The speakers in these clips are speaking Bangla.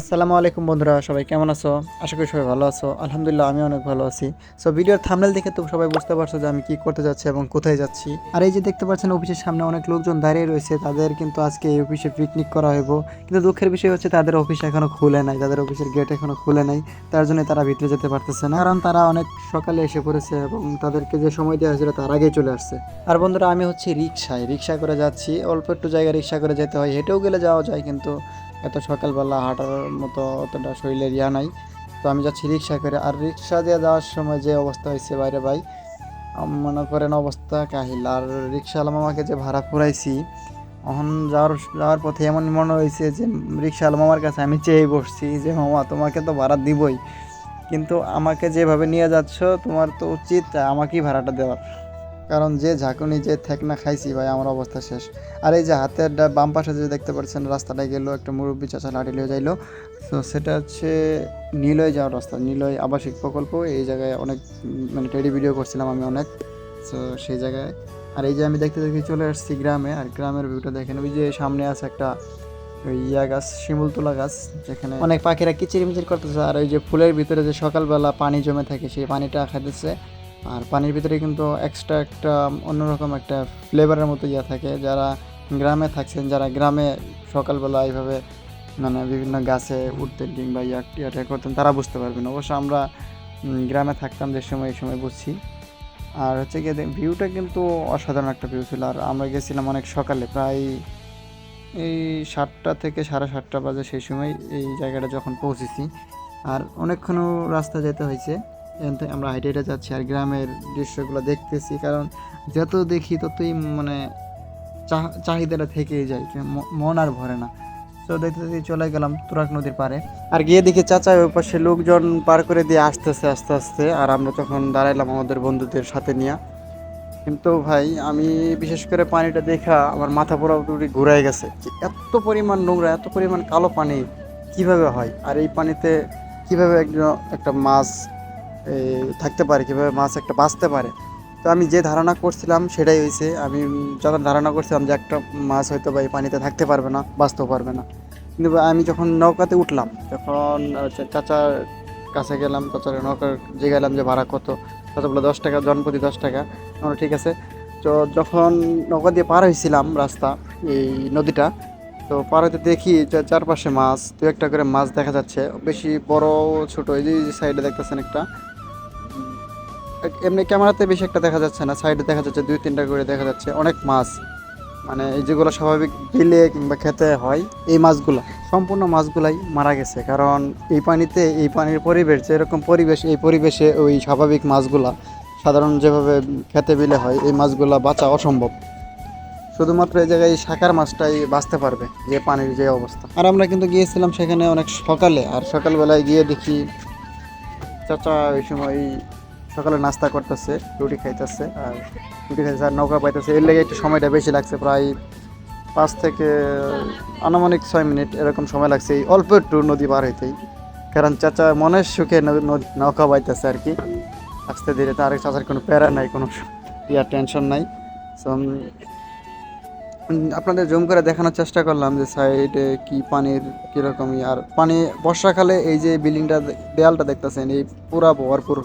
আসসালামু আলাইকুম বন্ধুরা, সবাই কেমন আছো? আশা করি সবাই ভালো আছো। আলহামদুলিল্লাহ আমি অনেক ভালো আছি। সো ভিডিওর থামনেল দেখে তো সবাই বুঝতে পারছ যে আমি কি করতে যাচ্ছি এবং কোথায় যাচ্ছি। আর এই যে দেখতে পাচ্ছেন, অফিসের সামনে অনেক লোকজন দাঁড়িয়ে রয়েছে। তাদের কিন্তু আজকে এই অফিসে পিকনিক করা হইব। কিন্তু দুঃখের বিষয় হচ্ছে, তাদের অফিস এখনও খুলে নাই। তাদের অফিসের গেট এখনও খুলে নাই। তার জন্য তারা ভিতরে যেতে পারতেছে না। কারণ তারা অনেক সকালে এসে পড়েছে এবং তাদেরকে যে সময় দেওয়া হয়েছিল, তার আগেই চলে আসছে। আর বন্ধুরা, আমি হচ্ছে রিক্সায় রিক্সা করে যাচ্ছি। অল্প একটু জায়গায় রিক্সা করে যেতে হয়। হেঁটেও গেলে যাওয়া যায়, কিন্তু এত সকালবেলা হাঁটার মতো অতটা শরীরের ইয়া নাই। তো আমি যাচ্ছি রিক্সা করে। আর রিক্সা দিয়ে যাওয়ার সময় যে অবস্থা হয়েছে বাইরে ভাই মনে করেন অবস্থা কাহিল। আর রিক্সাওয়ালা মামাকে যে ভাড়া ফুরাইছি এখন যাওয়ার যাওয়ার পথে এমন মনে হয়েছে যে রিক্সাওয়ালা মামার কাছে আমি চেয়ে বসছি যে, মামা, তোমাকে তো ভাড়া দিবই। কিন্তু আমাকে যেভাবে নিয়ে যাচ্ছ, তোমার তো উচিত আমাকেই ভাড়াটা দেওয়ার। কারণ যে ঝাঁকুনি, যে থেকনা খাইছি ভাই, আমার অবস্থা শেষ। আর এই যে হাতের বাম পাশে যে দেখতে পাচ্ছেন, রাস্তাটায় গেলো একটা মুরব্বী চাচা লাঠি লিয়ে যাইলো। তো সেটা হচ্ছে নীলয় যাওয়ার রাস্তা, নীলয় আবাসিক প্রকল্প। এই জায়গায় অনেক মানে টেডি ভিডিও করছিলাম আমি অনেক। তো সেই জায়গায়। আর এই যে আমি দেখতে দেখতে চলে আসছি গ্রামে, আর গ্রামের ভিউটা দেখেন, ওই যে সামনে আছে একটা, ওই ইয়া গাছ শিমুল তোলা গাছ, যেখানে অনেক পাখিরা কিচিরমিচির করতেছে, আর ওই যে ফুলের ভিতরে যে সকালবেলা পানি জমে থাকে, সেই পানিটা খাইতেছে। আর পানির ভিতরে কিন্তু এক্সট্রা একটা অন্যরকম একটা ফ্লেভারের মতো ইয়া থাকে। যারা গ্রামে থাকছেন, যারা গ্রামে সকালবেলা এইভাবে মানে বিভিন্ন গাছে উঠতেন কিংবা ইয়া ইয়াটা করতেন, তারা বুঝতে পারবেন অবশ্য আমরা গ্রামে থাকতাম যে সময়, এই সময় বুঝছি। আর হচ্ছে গিয়ে ভিউটা কিন্তু অসাধারণ একটা ভিউ ছিল। আর আমরা গেছিলাম অনেক সকালে, প্রায় এই সাতটা থেকে সাড়ে সাতটা বাজে সেই সময় এই জায়গাটা যখন পৌঁছেছি। আর অনেকক্ষণও রাস্তা যেতে হয়েছে। থেকে আমরা হাইটে হেঁটে যাচ্ছি আর গ্রামের দৃশ্যগুলো দেখতেছি, কারণ যত দেখি ততই মানে চাহ- চাহিদাটা থেকেই যায় মন আর ভরে না। তো দেখতে দেখতে চলে গেলাম তুরাক নদীর পারে আর গিয়ে দেখি চাচা ওই পাশে লোকজন পার করে দিয়ে আসতেছে, আস্তে আস্তে, আর আমরা তখন দাঁড়াইলাম আমাদের বন্ধুদের সাথে নিয়ে। কিন্তু ভাই, আমি বিশেষ করে পানিটা দেখা আমার মাথা পুরোপুরি ঘুরাই গেছে এত পরিমাণ নোংরা, এত পরিমাণ কালো পানি কীভাবে হয়? আর এই পানিতে কীভাবে একজন, একটা মাছ থাকতে পারে, কীভাবে মাছ একটা বাঁচতে পারে। তো আমি যে ধারণা করছিলাম সেটাই হয়েছে আমি যখন ধারণা করছিলাম যে একটা মাছ হয়তো বা এই পানিতে থাকতে পারবে না, বাঁচতেও পারবে না। কিন্তু আমি যখন নৌকাতে উঠলাম তখন চাচার কাছে গেলাম, চাচার নৌকার যে গেলাম যে ভাড়া কত, চাচা বলে দশ টাকা জনপ্রতি দশ টাকা। আমরা ঠিক আছে। তো যখন নৌকা দিয়ে পার হয়েছিলাম রাস্তা, এই নদীটা, তো পার হইতে দেখি চারপাশে মাছ দু একটা করে মাছ দেখা যাচ্ছে, বেশি বড় ছোট, এই যে সাইডে দেখতেছেন একটা। এক- এমনি ক্যামেরাতে বেশি একটা দেখা যাচ্ছে না সাইডে দেখা যাচ্ছে, দুই তিনটা করে দেখা যাচ্ছে, অনেক মাছ। মানে এই যেগুলো স্বাভাবিক বিলে কিংবা খেতে হয়, এই মাছগুলো, সম্পূর্ণ মাছগুলাই মারা গেছে। কারণ এই পানিতে, এই পানির পরিবেশ, যেরকম পরিবেশ, এই পরিবেশে ওই স্বাভাবিক মাছগুলা, সাধারণ যেভাবে খেতে বিলে হয়, এই মাছগুলা বাঁচা অসম্ভব। শুধুমাত্র এই জায়গায় এই শাকার মাছটাই বাঁচতে পারবে, যে পানির যে অবস্থা। আর আমরা কিন্তু গিয়েছিলাম সেখানে অনেক সকালে, আর সকালবেলায় গিয়ে দেখি, চাচা ওই সময় সকালে নাস্তা করতেছে রুটি খাইতেছে আর রুটি খাইতেছে আর নৌকা পাইতেছে। এর লেগে একটু সময়টা বেশি লাগছে প্রায় পাঁচ থেকে আনুমানিক ছয় মিনিট এরকম সময় লাগছে। এই অল্প একটু নদী পার হইতেই। কারণ চাচা মনের সুখে নৌকা বাইতেছে আর কি। আস্তে ধীরে তার চাচার কোনো প্যারা নাই কোনো ইয়ার টেনশন নাই। উম, আপনাদের জুম করে দেখানোর চেষ্টা করলাম যে সাইডে কি পানির কীরকম আর পানি বর্ষাকালে এই যে বিল্ডিংটা দেয়ালটা দেখতেছেন এই পুরা ভরপুর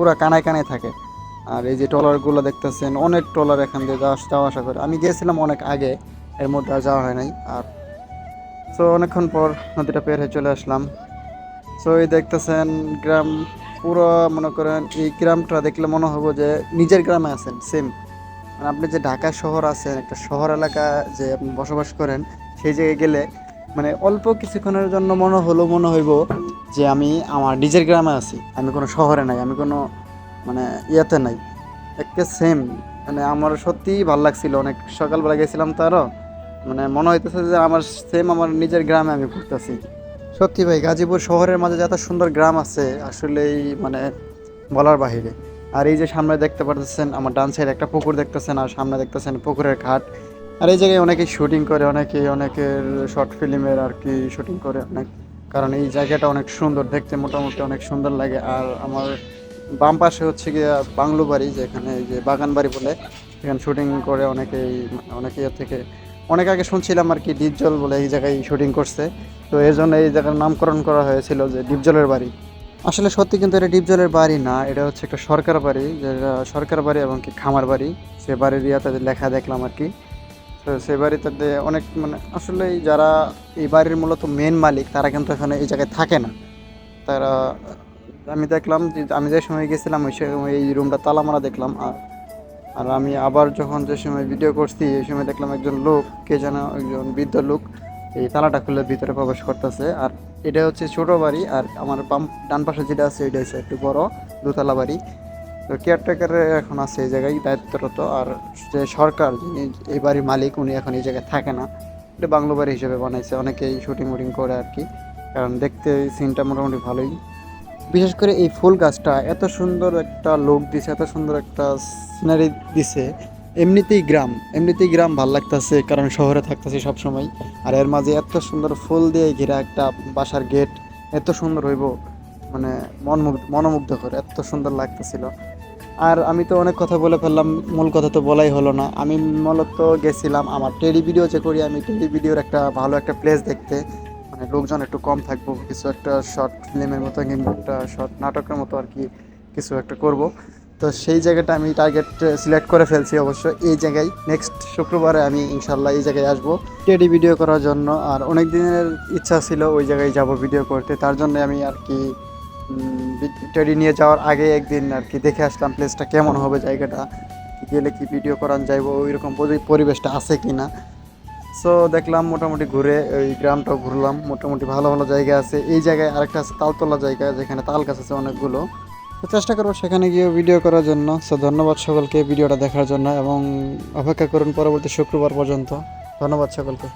পুরা কানায় কানায় থাকে। আর এই যে ট্রলারগুলো দেখতেছেন, অনেক ট্রলার এখান দিয়ে যাওয়া যাওয়া আসা করে। আমি গিয়েছিলাম অনেক আগে, এর মধ্যে আর যাওয়া হয় নাই। আর তো অনেকক্ষণ পর নদীটা পের হয়ে চলে আসলাম। সো এই দেখতেছেন গ্রাম পুরো, মনে করেন এই গ্রামটা দেখলে মনে হব যে নিজের গ্রামে আছেন সেম মানে আপনি যে ঢাকা শহর আছেন, একটা শহর এলাকা যে আপনি বসবাস করেন, সেই জায়গায় গেলে মানে অল্প কিছুক্ষণের জন্য মনে হলো, মনে হইব যে আমি আমার নিজের গ্রামে আছি। আমি কোনো শহরে নাই, আমি কোনো মানে ইয়েতে নাই। একটা সেম মানে আমার সত্যিই ভালো লাগছিল। অনেক সকালবেলা গেছিলাম তো আরও মানে মনে হইতেছে যে আমার সেম আমার নিজের গ্রামে আমি ঘুরতেছি। সত্যি ভাই, গাজীপুর শহরের মাঝে যে এত সুন্দর গ্রাম আছে, আসলেই মানে বলার বাহিরে। আর এই যে সামনে দেখতে পারতেছেন, আমার ডান সাইডে একটা পুকুর দেখতেছেন, আর সামনে দেখতেছেন পুকুরের ঘাট। আর এই জায়গায় অনেকেই শুটিং করে অনেকেই অনেকের শর্ট ফিল্মের আর কি শুটিং করে অনেক। কারণ এই জায়গাটা অনেক সুন্দর, দেখতে মোটামুটি অনেক সুন্দর লাগে। আর আমার বাম পাশে হচ্ছে গিয়ে বাংলো বাড়ি, যেখানে এই যে বাগান বাড়ি বলে এখানে শুটিং করে অনেকেই, অনেকে এর থেকে, অনেক আগে শুনছিলাম আর কি ডিপজল বলে এই জায়গায় শুটিং করছে। তো এর জন্য এই জায়গার নামকরণ করা হয়েছিল যে ডিপজলের বাড়ি। আসলে সত্যি কিন্তু এটা ডিপজলের বাড়ি না, এটা হচ্ছে একটা সরকার বাড়ি, যেটা সরকার বাড়ি এবং কি খামার বাড়ি। সে বাড়ির ইয়াতে লেখা দেখলাম আর কি। তো সে বাড়িতে অনেক মানে আসলে যারা এই বাড়ির মূলত মেন মালিক, তারা কিন্তু এখানে এই জায়গায় থাকে না। তারা, আমি দেখলাম যে, আমি যে সময় গেছিলাম, ওই সময় এই রুমটা তালা মারা দেখলাম, আর আর আমি আবার যখন যে সময় ভিডিও করছি, এই সময় দেখলাম একজন লোক, কে যেন একজন বৃদ্ধ লোক, এই তালাটা খুলে ভিতরে প্রবেশ করতেছে। আর এটা হচ্ছে ছোট বাড়ি, আর আমার বাম, ডান পাশে যেটা আছে এটা হচ্ছে একটু বড় দোতলা বাড়ি। তো কেয়ারটেকার এখন আছে এই জায়গায়, দায়িত্বরত। আর যে সরকার, যিনি এই বাড়ির মালিক, উনি এখন এই জায়গায় থাকে না। এটা বাংলো বাড়ি হিসেবে বানাইছে। অনেকেই শুটিং উটিং করে আর কি। কারণ দেখতে সিনটা মোটামুটি ভালোই। বিশেষ করে এই ফুল গাছটা এত সুন্দর একটা লোক দিছে, এত সুন্দর একটা সিনারি দিছে। এমনিতেই গ্রাম এমনিতেই গ্রাম ভালো লাগতেছে, কারণ শহরে থাকতেছি সবসময়। আর এর মাঝে এত সুন্দর ফুল দিয়ে ঘেরা একটা বাসার গেট এত সুন্দর হইব। মানে মনমুগ্ধ মনোমুগ্ধ করে এত সুন্দর লাগতেছিল। আর আমি তো অনেক কথা বলে ফেললাম, মূল কথা তো বলাই হলো না। আমি মূলত গেছিলাম আমার টেলি ভিডিও যে করি, আমি টেলি ভিডিওর একটা ভালো একটা প্লেস দেখতে। মানে লোকজন একটু কম থাকব, কিছু একটা শর্ট ফিল্মের মতো, কিংবা একটা শর্ট নাটকের মতো আর কি কিছু একটা করব। তো সেই জায়গাটা আমি টার্গেট সিলেক্ট করে ফেলছি অবশ্য। এই জায়গায় নেক্সট শুক্রবারে আমি ইনশাল্লাহ এই জায়গায় আসব টেডি ভিডিও করার জন্য। আর অনেক দিনের ইচ্ছা ছিল ওই জায়গায় যাব ভিডিও করতে। তার জন্য আমি আর কি টেডি নিয়ে যাওয়ার আগে একদিন আর কি দেখে আসলাম প্লেসটা কেমন হবে জায়গাটা, গেলে কি ভিডিও করান যাইবো ওই রকম পরিবেশটা আছে কি না সো দেখলাম মোটামুটি ঘুরে ওই গ্রামটাও ঘুরলাম, মোটামুটি ভালো ভালো জায়গা আছে। এই জায়গায় আরেকটা আছে তালতলা জায়গা, যেখানে তাল গাছ আছে অনেকগুলো। তো চেষ্টা করব সেখানে গিয়ে ভিডিও করার জন্য। সো ধন্যবাদ সকলকে ভিডিওটা দেখার জন্য এবং অপেক্ষা করুন পরবর্তী শুক্রবার পর্যন্ত। ধন্যবাদ সকলকে।